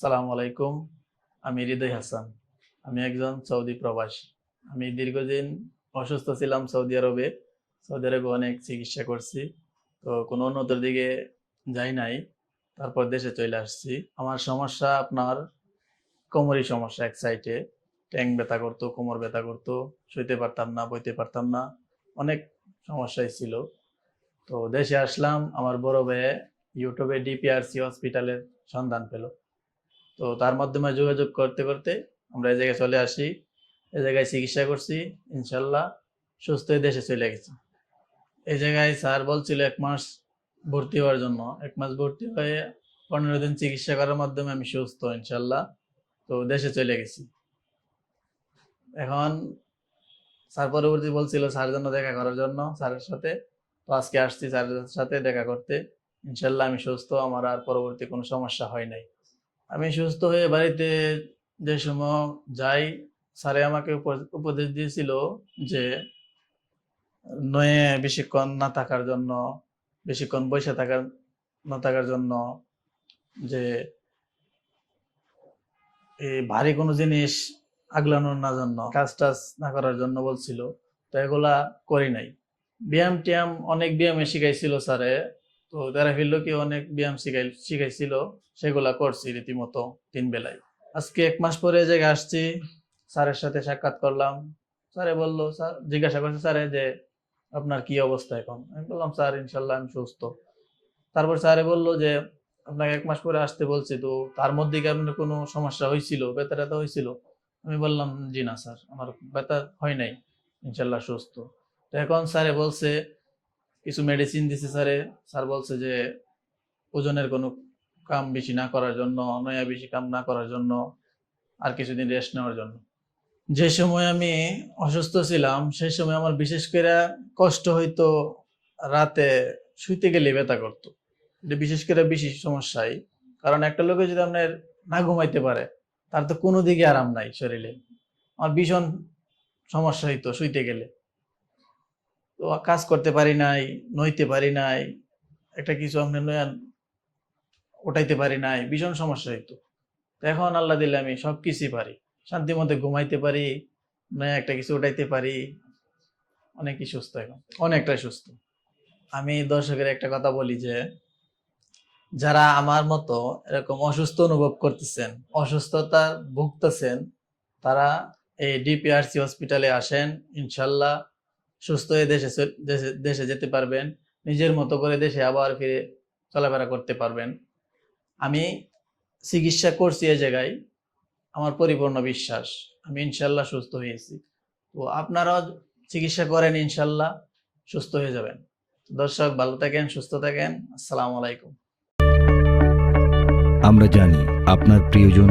সালাম আলাইকুম। আমি হৃদয় হাসান। আমি একজন সৌদি প্রবাসী। আমি দীর্ঘদিন অসুস্থ ছিলাম সৌদি আরবে। সৌদি আরবে অনেক চিকিৎসা করছি। তো কোনো উন্নতির দিকে যাই নাই। তারপর দেশে চলে আসছি। আমার সমস্যা আপনার কোমরই সমস্যা এক সাইডে ট্যাং ব্যথা করতো, কোমর ব্যথা করতো। শুইতে পারতাম না, বইতে পারতাম না। অনেক সমস্যাই ছিল। তো দেশে আসলাম। আমার বড় ভাইয়ে ইউটিউবে ডিপিআরসি হসপিটালের সন্ধান পেল। তো তার মাধ্যমে যোগাযোগ করতে করতে আমরা এই জায়গায় চলে আসি। এই জায়গায় চিকিৎসা করছি, ইনশাল্লাহ সুস্থ হয়ে দেশে চলে গেছি। এই জায়গায় স্যার বলছিল এক মাস ভর্তি হওয়ার জন্য। এক মাস ভর্তি হয়ে পনেরো দিন চিকিৎসা করার মাধ্যমে আমি সুস্থ, ইনশাল্লাহ তো দেশে চলে গেছি। এখন স্যার পরবর্তী বলছিল স্যার জন্য দেখা করার জন্য স্যারের সাথে। তো আজকে আসছি স্যারের সাথে দেখা করতে। ইনশাল্লাহ আমি সুস্থ, আমার আর পরবর্তী কোনো সমস্যা হয় নাই। আমি সুস্থ হয়ে বাড়িতে যে সময় যাই, স্যারে আমাকে উপ- উপদেশ দিয়েছিল যে, নয়ে বেশিক্ষণ না থাকার জন্য, বেশিক্ষণ বসে থাকার, না থাকার জন্য যে এই ভারী কোনো জিনিস আগলানোর না জন্য, কাজ টাজ না করার জন্য বলছিল। তো এগুলা করি নাই। ব্যায়াম ট্যায়াম অনেক ব্যায়ামে শিখাইছিল স্যারে। তো তারা কি অনেক ব্যায়াম শিখাই, শিখাইছিল, সেগুলা করছি রীতিমতো তিন বেলায়। আজকে এক মাস পরে যে আসছি, স্যারের সাথে সাক্ষাৎ করলাম। স্যারে বলল, স্যার জিজ্ঞাসা করছে স্যারে যে আপনার কি অবস্থা এখন? আমি বললাম, স্যার ইনশাল্লাহ আমি সুস্থ। তারপর স্যারে বলল যে, আপনাকে এক মাস পরে আসতে বলছি তো, তার মধ্যে কি আপনার কোনো সমস্যা হয়েছিল ব্যথা ট্যাথা হয়েছিল আমি বললাম, জি না স্যার, আমার ব্যথা হয় নাই। ইনশাল্লাহ সুস্থ। তো এখন স্যারে বলছে কিছু মেডিসিন দিছে স্যারে স্যার বলছে যে, ওজনের কোনো কাম বেশি না করার জন্য নয়া বেশি কাম না করার জন্য, আর কিছুদিন রেস্ট নেওয়ার জন্য। যে সময় আমি অসুস্থ ছিলাম সেই সময় আমার বিশেষ করে কষ্ট হইতো রাতে শুইতে গেলে ব্যথা করতো। বিশেষ করে বেশি সমস্যাই। কারণ একটা লোকে যদি আপনার না ঘুমাইতে পারে, তার তো কোনো দিকে আরাম নাই শরীরে। আমার ভীষণ সমস্যা হইতো শুইতে গেলে। তো কাজ করতে পারি নাই, নইতে পারি নাই, একটা কিছু আপনার নয়ান উঠাইতে পারি নাই, ভীষণ সমস্যা হইতো। এখন আল্লাহ দিলে আমি সব কিছুই পারি। শান্তি মধ্যে ঘুমাইতে পারি নয়া একটা কিছু উঠাইতে পারি, অনেকই সুস্থ এখন, অনেকটাই সুস্থ। আমি দর্শকের একটা কথা বলি যে, যারা আমার মতো এরকম অসুস্থ অনুভব করতেছেন অসুস্থতা ভুগতেছেন, তারা এই ডিপিআরসি হসপিটালে আসেন, ইনশাল্লাহ সুস্থ হয়ে দেশে দেশে যেতে পারবেন, নিজের মতো করে দেশে আবার ফিরে চলাফেরা করতে পারবেন। আমি চিকিৎসা করছি এ জায়গায়, আমার পরিপূর্ণ বিশ্বাস। আমি ইনশাল্লাহ সুস্থ হয়েছি। তো আপনারাও চিকিৎসা করেন ইনশাল্লাহ, সুস্থ হয়ে যাবেন। দর্শক, ভালো থাকেন, সুস্থ থাকেন। আসসালামু আলাইকুম। আমরা জানি আপনার প্রিয়জন